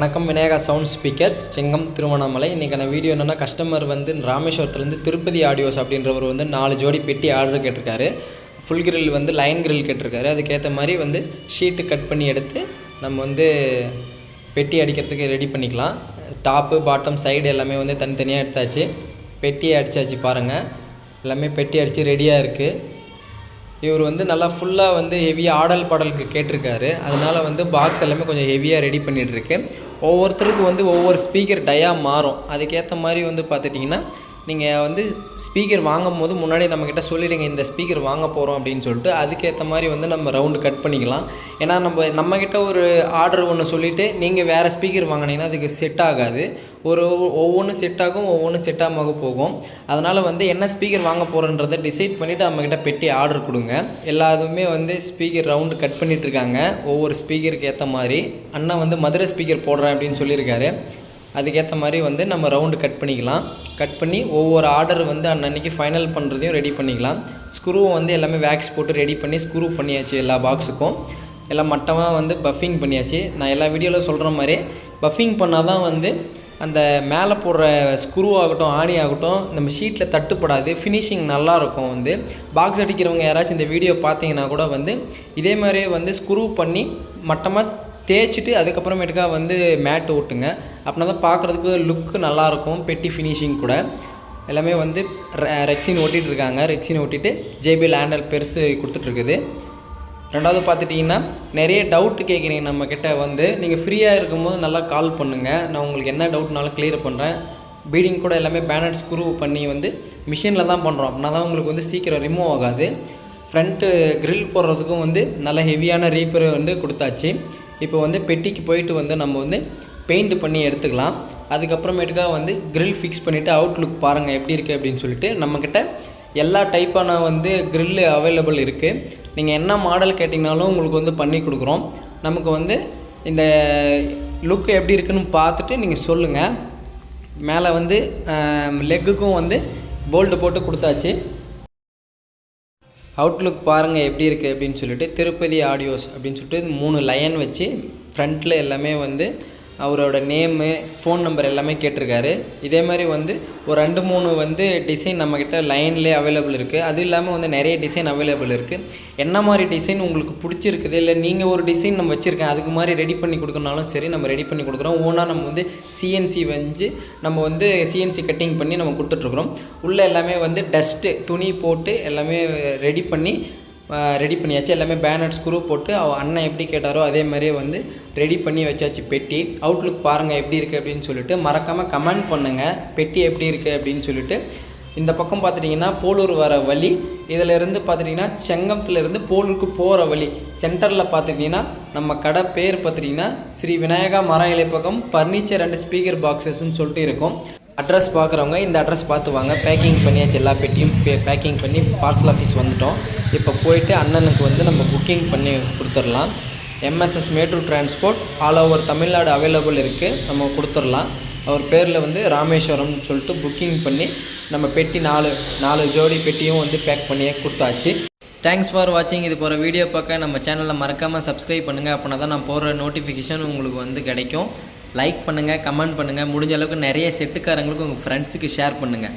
வணக்கம் Vinayaka sound speakers Chengam Tiruvannamalai. இன்றைக்கான video என்னென்னா கஸ்டமர் வந்து ராமேஸ்வரத்துலேருந்து திருப்பதி ஆடியோஸ் அப்படின்றவர் வந்து நாலு ஜோடி பெட்டி ஆர்டர் கேட்டிருக்காரு. ஃபுல் கிரில் வந்து லைன் கிரில் கேட்டிருக்காரு. அதுக்கேற்ற மாதிரி வந்து ஷீட்டு கட் பண்ணி எடுத்து நம்ம வந்து பெட்டி அடிக்கிறதுக்கு ரெடி பண்ணிக்கலாம். டாப்பு பாட்டம் சைடு எல்லாமே வந்து தனித்தனியாக எடுத்தாச்சு. பெட்டியை அடித்தாச்சு பாருங்கள் எல்லாமே பெட்டி அடித்து ரெடியாக இருக்குது இவர் வந்து நல்லா ஃபுல்லாக வந்து ஹெவியாக ஆடல் பாடலுக்கு கேட்டிருக்காரு. அதனால வந்து பாக்ஸ் எல்லாமே கொஞ்சம் ஹெவியாக ரெடி பண்ணிகிட்ருக்கு ஒவ்வொருத்தருக்கு வந்து ஒவ்வொரு ஸ்பீக்கர் டயாக மாறும். அதுக்கேற்ற மாதிரி வந்து பார்த்துட்டிங்கன்னா நீங்கள் வந்து ஸ்பீக்கர் வாங்கும் போது முன்னாடி நம்மக்கிட்ட சொல்லிவிடுங்க இந்த ஸ்பீக்கர் வாங்க போகிறோம் அப்படின்னு சொல்லிட்டு அதுக்கேற்ற மாதிரி வந்து நம்ம ரவுண்டு கட் பண்ணிக்கலாம். ஏன்னா நம்ம நம்மக்கிட்ட ஒரு ஆர்டர் ஒன்று சொல்லிவிட்டு நீங்கள் வேறு ஸ்பீக்கர் வாங்கினீங்கன்னா அதுக்கு செட் ஆகாது. ஒரு ஒவ்வொன்றும் செட் ஆகும் ஒவ்வொன்றும் செட் ஆகாம போகும். அதனால் வந்து என்ன ஸ்பீக்கர் வாங்க போகிறோன்றதை டிசைட் பண்ணிவிட்டு நம்மக்கிட்ட பெட்டி ஆர்டர் கொடுங்க. எல்லாத்துமே வந்து ஸ்பீக்கர் ரவுண்டு கட் பண்ணிகிட்ருக்காங்க இருக்காங்க. ஒவ்வொரு ஸ்பீக்கருக்கு ஏற்ற மாதிரி. அண்ணா வந்து மதுரை ஸ்பீக்கர் போடுறேன் அப்படின்னு சொல்லியிருக்காரு. அதுக்கேற்ற மாதிரி வந்து நம்ம ரவுண்டு கட் பண்ணிக்கலாம். கட் பண்ணி ஒவ்வொரு ஆர்டர் வந்து அன்னன்னைக்கு ஃபைனல் பண்ணுறதையும் ரெடி பண்ணிக்கலாம். ஸ்க்ரூவை வந்து எல்லாமே வேக்ஸ் போட்டு ரெடி பண்ணி ஸ்க்ரூ பண்ணியாச்சு எல்லா பாக்ஸுக்கும் எல்லாம் மட்டமாக வந்து பஃபிங் பண்ணியாச்சு. நான் எல்லா வீடியோவில் சொல்கிற மாதிரி பஃபிங் பண்ணால் தான் வந்து அந்த மேலே போடுற ஸ்க்ரூ ஆகட்டும் ஆணி ஆகட்டும் நம்ம ஷீட்டில் தட்டுப்படாது. ஃபினிஷிங் நல்லாயிருக்கும் வந்து. பாக்ஸ் அடிக்கிறவங்க யாராச்சும் இந்த வீடியோ பார்த்தீங்கன்னா கூட வந்து இதே மாதிரியே வந்து ஸ்க்ரூ பண்ணி மட்டமாக தேய்ச்சிட்டு அதுக்கப்புறமேட்டுக்கா வந்து மேட் ஓட்டுங்க. அப்படின்னா தான் பார்க்குறதுக்கு லுக்கு நல்லாயிருக்கும். பெட்டி ஃபினிஷிங் கூட. எல்லாமே வந்து ரெக்ஸின் ஓட்டிகிட்டு இருக்காங்க ரெக்ஸின் ஓட்டிட்டு ஜேபிஎல் ஹேண்டல் பெருசு கொடுத்துட்ருக்குது. ரெண்டாவது பார்த்துட்டிங்கன்னா நிறைய டவுட்டு கேட்குறீங்க நம்மக்கிட்ட வந்து. நீங்கள் ஃப்ரீயாக இருக்கும்போது நல்லா கால் பண்ணுங்கள் நான் உங்களுக்கு என்ன டவுட்னாலும் கிளியர் பண்ணுறேன். பீடிங் கூட எல்லாமே பேனட் ஸ்க்ரூ பண்ணி வந்து மிஷினில் தான் பண்ணுறோம் அப்படின்னா தான் உங்களுக்கு வந்து சீக்கிரம் ரிமூவ் ஆகாது. ஃப்ரண்ட்டு க்ரில் போடுறதுக்கும் வந்து நல்ல ஹெவியான ரீப்பர் வந்து கொடுத்தாச்சு. இப்போ வந்து பெட்டிக்கு போயிட்டு வந்து நம்ம வந்து பெயிண்ட் பண்ணி எடுத்துக்கலாம். அதுக்கப்புறமேட்டுக்கா வந்து க்ரில் ஃபிக்ஸ் பண்ணிவிட்டு அவுட்லுக் பாருங்கள் எப்படி இருக்குது அப்படின்னு சொல்லிட்டு நம்மக்கிட்ட எல்லா டைப்பான வந்து க்ரில்லு அவைலபிள் இருக்குது நீங்கள் என்ன மாடல் கேட்டிங்கனாலும் உங்களுக்கு வந்து பண்ணி கொடுக்குறோம். நமக்கு வந்து இந்த லுக் எப்படி இருக்குன்னு பார்த்துட்டு நீங்கள் சொல்லுங்கள் மேலே வந்து லெக்குக்கும் வந்து போல்டு போட்டு கொடுத்தாச்சு. அவுட்லுக் பாருங்கள் எப்படி இருக்குது அப்படின்னு சொல்லிட்டு திருப்பதி ஆடியோஸ் அப்படின்னு சொல்லிட்டு மூணு லைன் வச்சு ஃப்ரண்ட்டில் எல்லாமே வந்து அவரோட நேமு ஃபோன் நம்பர் எல்லாமே கேட்டிருக்காரு. இதே மாதிரி வந்து ஒரு ரெண்டு மூணு வந்து டிசைன் நம்மக்கிட்ட லைன்லேயே அவைலபிள் இருக்குது அது இல்லாமல் வந்து நிறைய டிசைன் அவைலபிள் இருக்குது என்ன மாதிரி டிசைன் உங்களுக்கு பிடிச்சிருக்குது? இல்லை நீங்கள் ஒரு டிசைன் நம்ம வச்சுருக்கேன் அதுக்கு மாதிரி ரெடி பண்ணி கொடுக்கணுனாலும் சரி நம்ம ரெடி பண்ணி கொடுக்குறோம். ஓனாக நம்ம வந்து சிஎன்சி வந்து நம்ம வந்து சிஎன்சி கட்டிங் பண்ணி நம்ம கொடுத்துட்ருக்குறோம் உள்ளே எல்லாமே வந்து டஸ்ட்டு துணி போட்டு எல்லாமே ரெடி பண்ணி ரெடி பண்ணியாச்சு. எல்லாமே பேனர் ஸ்க்ரூ போட்டு அவ அண்ணன் எப்படி கேட்டாரோ அதே மாதிரியே வந்து ரெடி பண்ணி வச்சாச்சு பெட்டி. அவுட்லுக் பாருங்கள் எப்படி இருக்குது அப்படின்னு சொல்லிட்டு மறக்காமல் கமெண்ட் பண்ணுங்கள் பெட்டி எப்படி இருக்குது அப்படின்னு சொல்லிட்டு. இந்த பக்கம் பார்த்துட்டிங்கன்னா போலூர் வர வழி. இதில் இருந்து பார்த்துட்டிங்கன்னா செங்கத்துலேருந்து போலூருக்கு போகிற வழி. சென்டரில் பார்த்துட்டிங்கன்னா நம்ம கடை பேர் பார்த்துட்டிங்கன்னா ஸ்ரீ விநாயகா மர இலைப்பக்கம் ஃபர்னிச்சர் அண்ட் ஸ்பீக்கர் பாக்ஸஸ்ன்னு சொல்லிட்டு இருக்கும். அட்ரஸ் பார்க்குறவங்க இந்த அட்ரஸ் பார்த்து வாங்க. பேக்கிங் பண்ணியாச்சு எல்லா பெட்டியும் பே பேக்கிங் பண்ணி பார்சல் ஆஃபீஸ் வந்துட்டோம். இப்போ போயிட்டு அண்ணனுக்கு வந்து நம்ம புக்கிங் பண்ணி கொடுத்துடலாம். MSS Mettur transport all over Tamil Nadu available இருக்குது நம்ம கொடுத்துடலாம். அவர் பேரில் வந்து ராமேஸ்வரம்னு சொல்லிட்டு புக்கிங் பண்ணி நம்ம பெட்டி நாலு நாலு ஜோடி பெட்டியும் வந்து பேக் பண்ணியே கொடுத்தாச்சு. தேங்க்ஸ் ஃபார் வாட்சிங் இது போகிற வீடியோ பார்க்க நம்ம சேனலில் மறக்காமல் சப்ஸ்கிரைப் பண்ணுங்கள் அப்படின்னா தான் நான் போடுற நோட்டிஃபிகேஷன் உங்களுக்கு வந்து கிடைக்கும். லைக் பண்ணுங்கள் கமெண்ட் பண்ணுங்கள் முடிஞ்ச அளவுக்கு நிறைய செட்டுக்காரங்களுக்கும் உங்கள் ஃப்ரெண்ட்ஸுக்கு ஷேர் பண்ணுங்கள்